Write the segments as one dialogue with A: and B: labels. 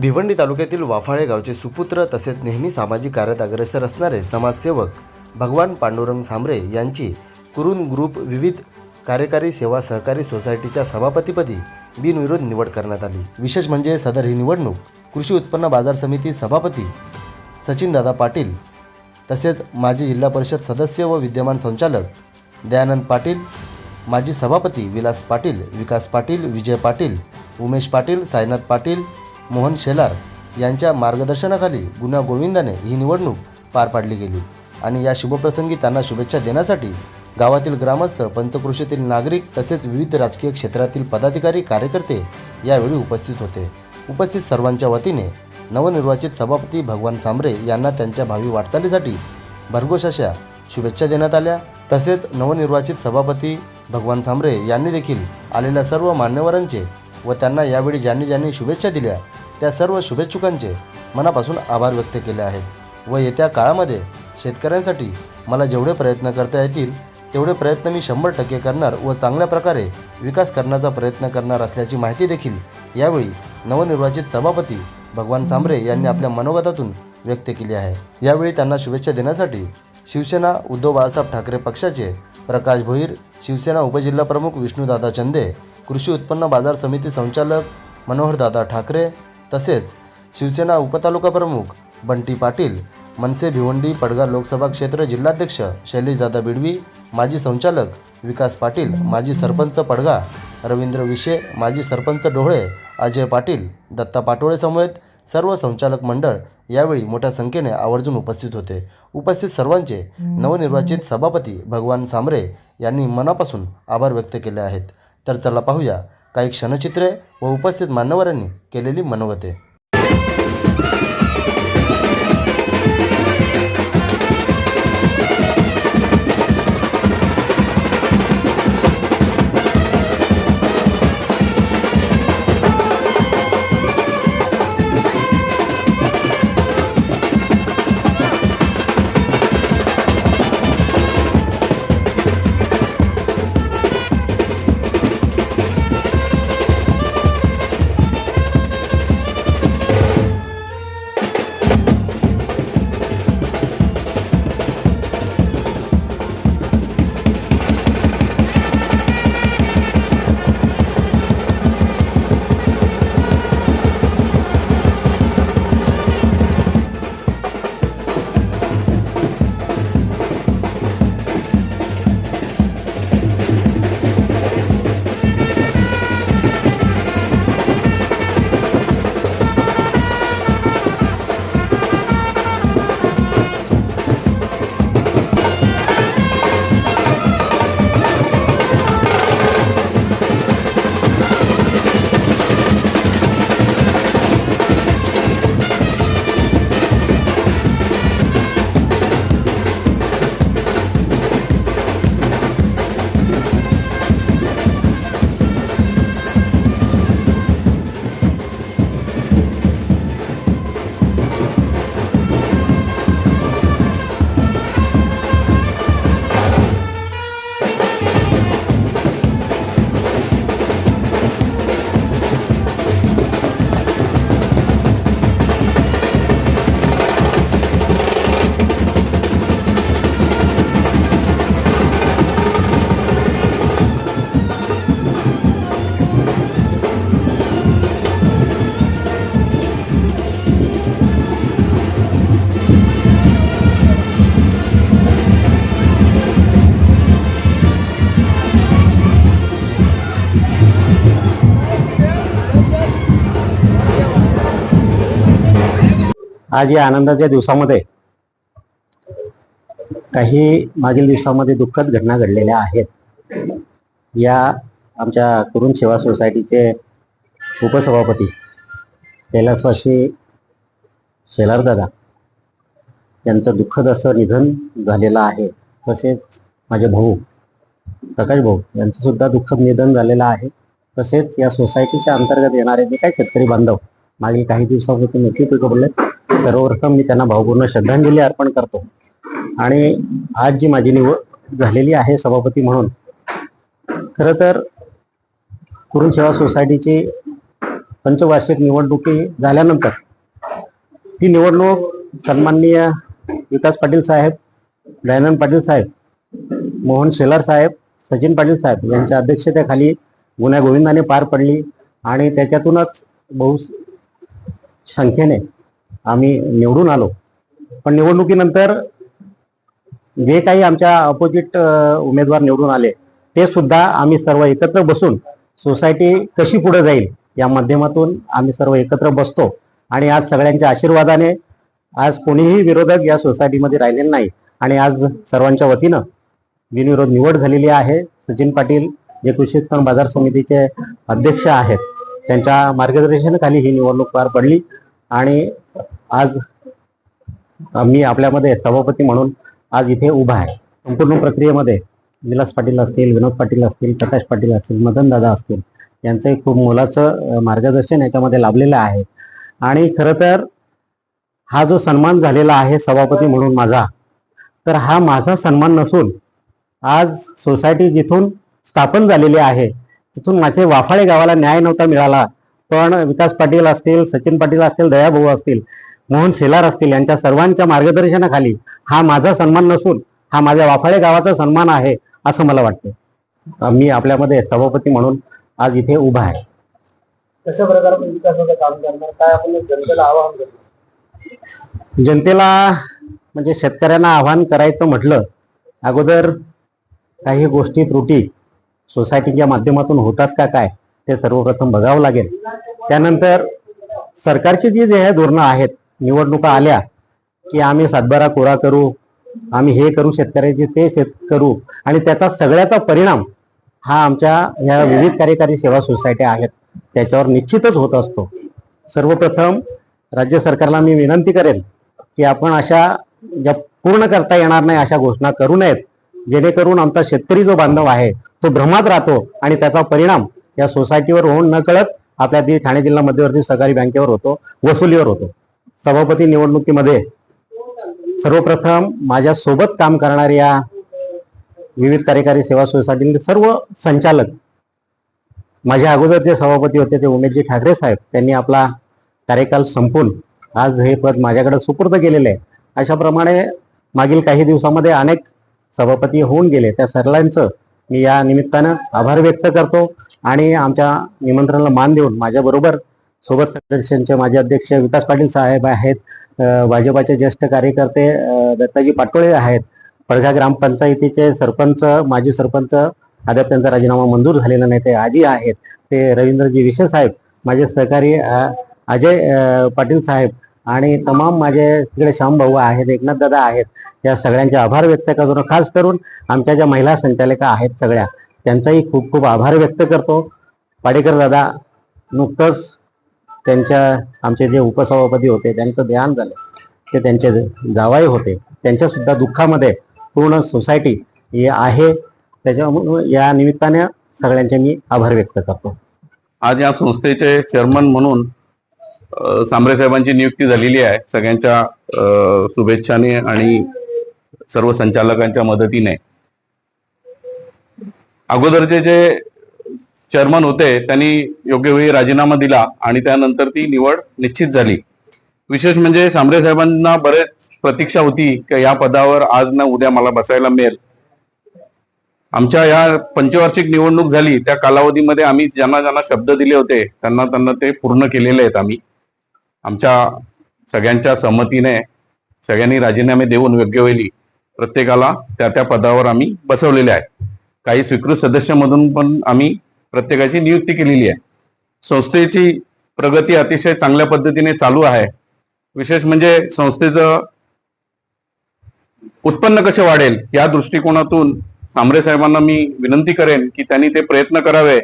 A: भिवंडी तालुक्यातील वाफाळे गावचे सुपुत्र तसेच नेहमी सामाजिक कार्यात अग्रेसर असणारे समाजसेवक भगवान पांडुरंग सांबरे यांची कुरुन ग्रुप विविध कार्यकारी सेवा सहकारी सोसायटीच्या सभापतीपदी बिनविरोध निवड करण्यात आली. विशेष म्हणजे सदर ही निवडणूक कृषी उत्पन्न बाजार समिती सभापती सचिनदादा पाटील तसेच माजी जिल्हा परिषद सदस्य व विद्यमान संचालक दयानंद पाटील माजी सभापती विलास पाटील विकास पाटील विजय पाटील उमेश पाटील साईनाथ पाटील मोहन शेलार यांच्या मार्गदर्शनाखाली गुन्हा गोविंदाने ही निवडणूक पार पाडली गेली. आणि या शुभप्रसंगी त्यांना शुभेच्छा देण्यासाठी गावातील ग्रामस्थ पंचकृषीतील नागरिक तसेच विविध राजकीय क्षेत्रातील पदाधिकारी कार्यकर्ते यावेळी उपस्थित होते. उपस्थित सर्वांच्या वतीने नवनिर्वाचित सभापती भगवान सांबरे यांना त्यांच्या भावी वाटचालीसाठी भरघोष अशा शुभेच्छा देण्यात आल्या. तसेच नवनिर्वाचित सभापती भगवान सांबरे यांनी देखील आलेल्या सर्व मान्यवरांचे व त्यांना यावेळी ज्यांनी ज्यांनी शुभेच्छा दिल्या त्या सर्व शुभेच्छुकांचे मनापासून आभार व्यक्त केले आहेत. व येत्या काळामध्ये शेतकऱ्यांसाठी मला जेवढे प्रयत्न करता येतील तेवढे प्रयत्न मी शंभर टक्के करणार व चांगल्या प्रकारे विकास करण्याचा प्रयत्न करणार असल्याची माहिती देखील यावेळी नवनिर्वाचित सभापती भगवान सांबरे यांनी आपल्या मनोगतातून व्यक्त केली आहे. यावेळी त्यांना शुभेच्छा देण्यासाठी शिवसेना उद्धव बाळासाहेब ठाकरे पक्षाचे प्रकाश भोईर शिवसेना उपजिल्हाप्रमुख विष्णुदादा चंदे कृषी उत्पन्न बाजार समिती संचालक मनोहरदादा ठाकरे तसेच शिवसेना उपतालुका प्रमुख बंटी पाटील मनसे भिवंडी पडगा लोकसभा क्षेत्र जिल्हाध्यक्ष शैलेशदादा बिडवी माजी संचालक विकास पाटील माजी सरपंच पडगा रवींद्र विशे माजी सरपंच डोहळे अजय पाटील दत्ता पाटोळेसमवेत सर्व संचालक मंडळ यावेळी मोठ्या संख्येने आवर्जून उपस्थित होते. उपस्थित सर्वांचे नवनिर्वाचित सभापती भगवान सांबरे यांनी मनापासून आभार व्यक्त केले आहेत. तर चला पाहूया. काही क्षणचित्रे व उपस्थित मान्यवरांनी केलेली मनोगते.
B: आज या आनंदाच्या दिवसामध्ये काही मागील दिवसामध्ये दुःखद घटना घडलेल्या आहेत. या आमच्या कुरुण सेवा सोसायटीचे उपसभापती कैलासवासी शेलारदादा यांचं दुःखद असं निधन झालेलं आहे. तसेच माझे भाऊ प्रकाश भाऊ यांचं सुद्धा दुःखद निधन झालेलं आहे. तसेच या सोसायटीच्या अंतर्गत येणारे जे काही शेतकरी बांधव मागील काही दिवसापासून मृत्यू पिकवले सर्वप्रथम मी त्यांना भावपूर्ण श्रद्धांजली अर्पण करतो. आणि आज जी माझी निवड झालेली आहे सभापती म्हणून खरं तर कुरुण सेवा सोसायटीची पंचवार्षिक निवडणुकी झाल्यानंतर ती निवडणूक सन्माननीय विकास पाटील साहेब दयानंद पाटील साहेब मोहन शेलार साहेब सचिन पाटील साहेब यांच्या अध्यक्षतेखाली गुन्ह्या गोविंदाने पार पडली आणि त्याच्यातूनच बहु संख्येने आम्ही निवडून आलो. पण निवडणुकीनंतर जे काही आमच्या अपोजिट उमेदवार निवडून आले ते सुद्धा आम्ही सर्व एकत्र बसून सोसायटी कशी पुढे जाईल या माध्यमातून आम्ही सर्व एकत्र बसतो. आणि आज सगळ्यांच्या आशीर्वादाने आज कोणीही विरोधक या सोसायटीमध्ये राहिलेले नाही. आणि आज सर्वांच्या वतीनं बिनविरोध निवड झालेली आहे. सचिन पाटील जे कृषी उत्पन्न बाजार समितीचे अध्यक्ष आहेत त्यांच्या मार्गदर्शनाखाली ही निवडणूक पार पडली. आणि आज मी आपल्यामध्ये सभापती म्हणून आज इथे उभा आहे. संपूर्ण प्रक्रियेमध्ये विलास पाटील असतील विनोद पाटील असतील प्रकाश पाटील असतील मदन दादा असतील यांचं खूप मोलाचं मार्गदर्शन याच्यामध्ये लाभलेलं आहे. आणि खरं तर हा जो सन्मान झालेला आहे सभापती म्हणून माझा तर हा माझा सन्मान नसून आज सोसायटी जिथून स्थापन झालेली आहे तिथून माझे वाफाळे गावाला न्याय नव्हता मिळाला पण विकास पाटील असतील सचिन पाटील असतील दयाभाऊ असतील मोहन शेलार असतील यांच्या सर्वांच्या मार्गदर्शनाखाली हा माझा सन्मान नसून हा माझ्या वाफाळे गावाचा सन्मान आहे असं मला वाटतं. मी आपल्यामध्ये सभापती म्हणून आज इथे उभा आहे.
C: कशा प्रकारे विकासाचं काम करणार? काय आपण जनतेला आवाहन करतो
B: जनतेला म्हणजे शेतकऱ्यांना आव्हान करायचं म्हटलं अगोदर काही गोष्टी त्रुटी सोसायटीच्या माध्यमातून होतात का काय ते सर्वप्रथम बघावं लागेल. त्यानंतर सरकारची जी जे धोरणं आहेत निवडणुका आल्या की आम्ही सातबारा कोरा करू आम्ही हे करू शेतकऱ्याचे ते शेत करू. आणि त्याचा सगळ्याचा परिणाम हा आमच्या ह्या विविध कार्यकारी सेवा सोसायट्या आहेत. त्याच्यावर निश्चितच होत असतो. सर्वप्रथम राज्य सरकारला मी विनंती करेन की आपण अशा ज्या पूर्ण करता येणार नाही अशा घोषणा करू नयेत. जेणेकरून आमचा शेतकरी जो बांधव आहे तो भ्रमात राहतो आणि त्याचा परिणाम या सोसायटीवर होऊन न कळत आपल्या ठाणे जिल्हा मध्यवर्ती सहकारी बँकेवर होतो वसुलीवर होतो. सभापती निवडणुकीमध्ये सर्वप्रथम माझ्या सोबत काम करणाऱ्या विविध कार्यकारी सेवा सोसायटीतील सर्व संचालक माझ्या अगोदर जे सभापती होते ते उमेशजी ठाकरे साहेब त्यांनी आपला कार्यकाल संपून आज हे पद माझ्याकडे सुपूर्द केलेले आहे. अशाप्रमाणे मागील काही दिवसामध्ये अनेक सभापती होऊन गेले. त्या सर्वांचं मी या निमित्तानं आभार व्यक्त करतो आणि आमच्या निमंत्रणाला मान देऊन माझ्याबरोबर सोबत सदस्यांचे माजी अध्यक्ष विकास पाटील साहेब आहेत भाजपाचे ज्येष्ठ कार्यकर्ते दत्ताजी पाटोळे आहेत. पडघा ग्रामपंचायतीचे सरपंच माजी सरपंच अद्याप त्यांचा राजीनामा मंजूर झालेला नाही ते आजी आहेत. ते रवींद्रजी विशे साहेब माझे सहकारी अजय पाटील साहेब आणि तमाम माझे तिकडे श्यामभाऊ आहेत एकनाथ दादा आहेत. या सगळ्यांचे आभार व्यक्त करतो. खास करून आमच्या ज्या महिला संचालिका आहेत सगळ्या त्यांचाही खूप खूप आभार व्यक्त करतो. पाडेकर दादा नुकतंच त्यांच्या आमचे जे उपसभापती होते त्यांचं ध्यान झालं. ते त्यांचे जावाई होते. त्यांच्या सुद्धा दुःखामध्ये पूर्ण सोसायटी ही आहे. त्याच्यामुळे या निमित्ताने सगळ्यांचे मी आभार व्यक्त करतो.
D: आज या संस्थेचे चेअरमन म्हणून सांबरे साहेबांची नियुक्ती झालेली आहे. सगळ्यांच्या शुभेच्छाने आणि सर्व संचालकांच्या मदतीने. अगोदरचे जे चेअरमन होते त्यांनी योग्य वेळी राजीनामा दिला आणि त्यानंतर ती निवड निश्चित झाली. विशेष म्हणजे सांबरे साहेबांना बरेच प्रतीक्षा होती की या पदावर आज ना उद्या मला बसायला मिळेल. आमच्या या पंचवार्षिक निवडणूक झाली त्या कालावधीमध्ये आम्ही ज्यांना ज्यांना शब्द दिले होते त्यांना त्यांना ते पूर्ण केलेले आहेत आम्ही. आमच्या सगळ्यांच्या संमतीने सगळ्यांनी राजीनामे देऊन योग्य वेळी प्रत्येकाला त्या त्या पदावर आम्ही बसवलेले आहे. काही स्वीकृत सदस्यामधून पण आम्ही प्रत्येकाची नियुक्ती केलेली आहे. संस्थेची प्रगती अतिशय चांगल्या पद्धतीने चालू आहे. विशेष म्हणजे संस्थेचं उत्पन्न कसे वाढेल या दृष्टिकोनातून सांबरे साहेबांना मी विनंती करेन की त्यांनी ते प्रयत्न करावे.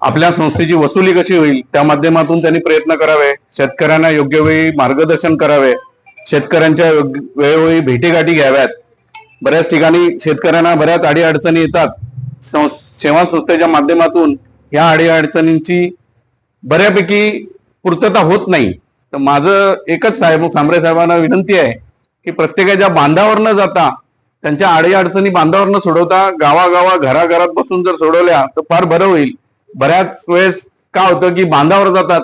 D: आपल्या संस्थेची वसुली कशी होईल त्या माध्यमातून त्यांनी प्रयत्न करावे. शेतकऱ्यांना योग्य वेळी मार्गदर्शन करावे. शेतकऱ्यांच्या योग्य- वेळोवेळी भेटीगाठी घ्याव्यात. बऱ्याच ठिकाणी शेतकऱ्यांना बऱ्याच अडी अडचणी येतात. सं- सेवा संस्थेच्या माध्यमातून या अडी अडचणींची बऱ्यापैकी पूर्तता होत नाही. तर माझं एकच साहेब सांबरे साहेबांना विनंती आहे की प्रत्येकाच्या बांधावर न जाता त्यांच्या आडी अडचणी बांधावर न सोडवता गावागावा घराघरात बसून जर सोडवल्या तर फार बरं होईल. बऱ्याच वेळेस का होतं की बांधावर जातात.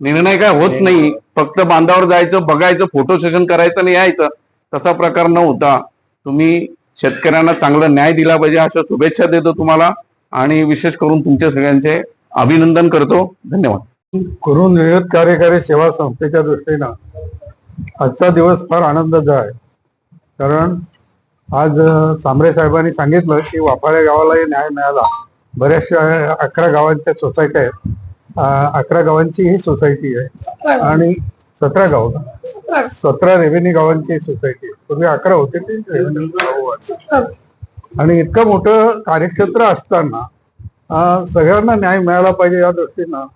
D: निर्णय काय होत नाही. फक्त बांधावर जायचं बघायचं फोटो सेशन करायचं आणि यायचं. तसा प्रकार न होता तुम्ही शेतकऱ्यांना चांगला न्याय दिला पाहिजे अशा शुभेच्छा देतो तुम्हाला आणि विशेष करून तुमच्या सगळ्यांचे अभिनंदन करतो. धन्यवाद.
C: करून विविध कार्यकारी सेवा संस्थेच्या दृष्टीनं आजचा दिवस फार आनंदाचा आहे. कारण आज सांबरे साहेबांनी सांगितलं की वाफाळ्या गावालाही न्याय मिळाला. बऱ्याचशा अकरा गावांच्या सोसायट्या आहेत. अकरा गावांची ही सोसायटी आहे. आणि सतरा गाव सतरा. रेव्हेन्यू गावांची सोसायटी पूर्वी अकरा होते ते रेव्हेन्यू गाव. आणि इतकं मोठं कार्यक्षेत्र असताना सगळ्यांना न्याय मिळाला पाहिजे या दृष्टीनं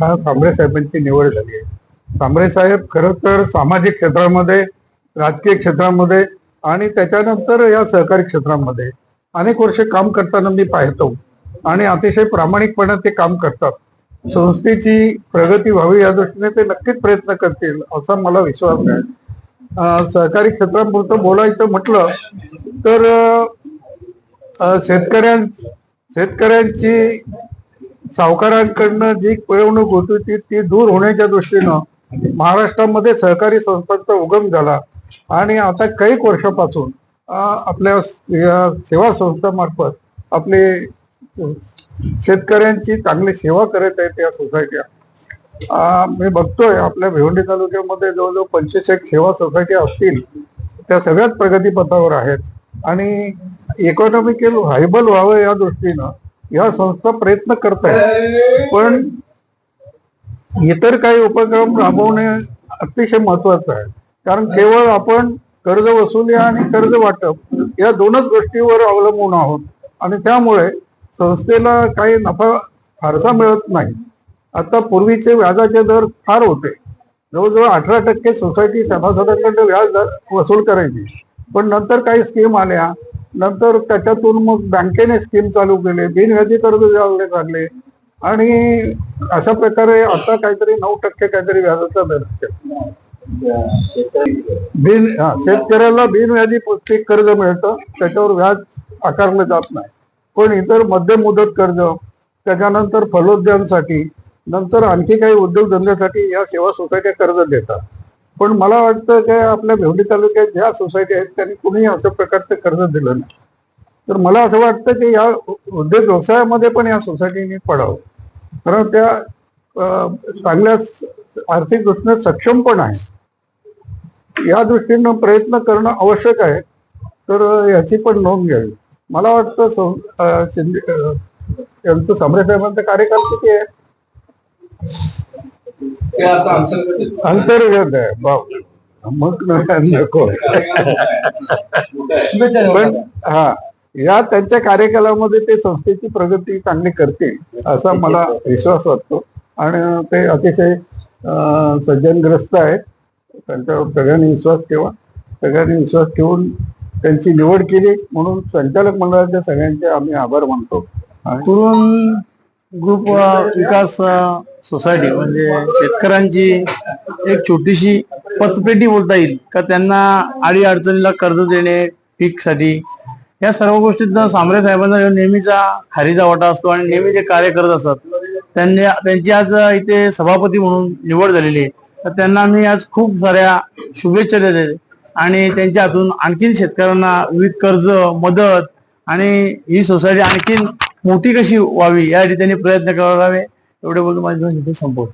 C: हा सांबरे साहेबांची निवड झाली आहे. सांबरे साहेब खरं तर सामाजिक क्षेत्रामध्ये राजकीय क्षेत्रामध्ये आणि त्याच्यानंतर या सहकारी क्षेत्रामध्ये अनेक वर्ष काम करताना मी पाहतो. आणि अतिशय प्रामाणिकपणे ते काम करतात. संस्थेची प्रगती व्हावी या दृष्टीने ते नक्कीच प्रयत्न करतील असा मला विश्वास आहे. सहकारी क्षेत्रापुरतं बोलायचं म्हटलं तर शेतकऱ्यां शेतकऱ्यांची सावकारांकडनं जी पिळवणूक होती ती ती दूर होण्याच्या दृष्टीनं महाराष्ट्रामध्ये सहकारी संस्थांचा उगम झाला. आणि आता काही वर्षापासून आपल्या या सेवा संस्थामार्फत आपले शेतकऱ्यांची चांगली सेवा करत आहेत या सोसायट्या मी बघतोय आपल्या भिवंडी तालुक्यामध्ये जवळजवळ पंचवीस एक सेवा सोसायटी असतील त्या सगळ्याच प्रगतीपथावर आहेत. आणि इकॉनॉमिकल व्हायबल व्हावं या दृष्टीनं या संस्था प्रयत्न करत आहेत. पण इतर काही उपक्रम राबवणे अतिशय महत्वाचं आहे. कारण केवळ आपण कर्ज वसुली आणि कर्ज वाटप या दोनच गोष्टीवर अवलंबून आहोत. आणि त्यामुळे संस्थेला काही नफा फारसा मिळत नाही. आता पूर्वीचे व्याजाचे दर फार होते. जवळजवळ अठरा टक्के सोसायटी सभासदांकडे व्याज दर वसूल करायची. पण नंतर काही स्कीम आल्या. नंतर त्याच्यातून मग बँकेने स्कीम चालू केले. बिनव्याजी कर्ज द्यावे लागले आणि अशा प्रकारे आता काहीतरी नऊ टक्के काहीतरी व्याजाचा दर बिन हा, शेतकऱ्याला बिनव्याजी पीक कर्ज मिळतं. त्याच्यावर व्याज आकारलं जात नाही. पण इतर मध्यम मुदत कर्ज त्याच्यानंतर फलोद्यानसाठी नंतर आणखी काही उद्योगधंद्यासाठी या सेवा सोसायट्या कर्ज देतात. पण मला वाटतं की आपल्या भेवडी तालुक्यात ज्या सोसायटी आहेत त्यांनी कुणीही असं प्रकारचं कर्ज दिलं नाही. तर मला असं वाटतं की या उद्योग व्यवसायामध्ये पण या सोसायटीने पडावं. कारण त्या चांगल्या आर्थिक दृष्टीने सक्षम पण आहे. या दृष्टीनं प्रयत्न करणं आवश्यक आहे. तर याची पण नोंद घ्यावी. मला वाटतं शिंदे यांचं सांबरे साहेबांचा कार्यकाल किती आहे? अंतर्गत आहे. बाप. मग नको. पण हा या त्यांच्या कार्यकालामध्ये ते संस्थेची प्रगती चांगली करतील असा मला विश्वास वाटतो. आणि ते अतिशय सज्जनग्रस्त आहेत. त्यांच्यावर सगळ्यांनी विश्वास ठेवा. सगळ्यांनी विश्वास ठेवून त्यांची निवड केली म्हणून संचालक मंडळाच्या सगळ्यांचे आम्ही आभार मानतो.
E: कुरुन ग्रुप विकास सोसायटी म्हणजे शेतकऱ्यांची एक छोटीशी पतपेटी बोलता येईल का त्यांना आडी अडचणीला कर्ज देणे पीकसाठी या सर्व गोष्टीत सांबरे साहेबांचा जो नेहमीचा खारीचा वाटा असतो आणि नेहमी जे कार्य करत असतात त्यांनी त्यांची आज इथे सभापती म्हणून निवड झालेली आहे. तर त्यांना मी आज खूप साऱ्या शुभेच्छा देते. आणि त्यांच्या हातून आणखीन शेतकऱ्यांना विविध कर्ज मदत आणि ही सोसायटी आणखीन मोठी कशी व्हावी या ठिकाणी प्रयत्न करावे एवढे बोलून माझे संपवतो.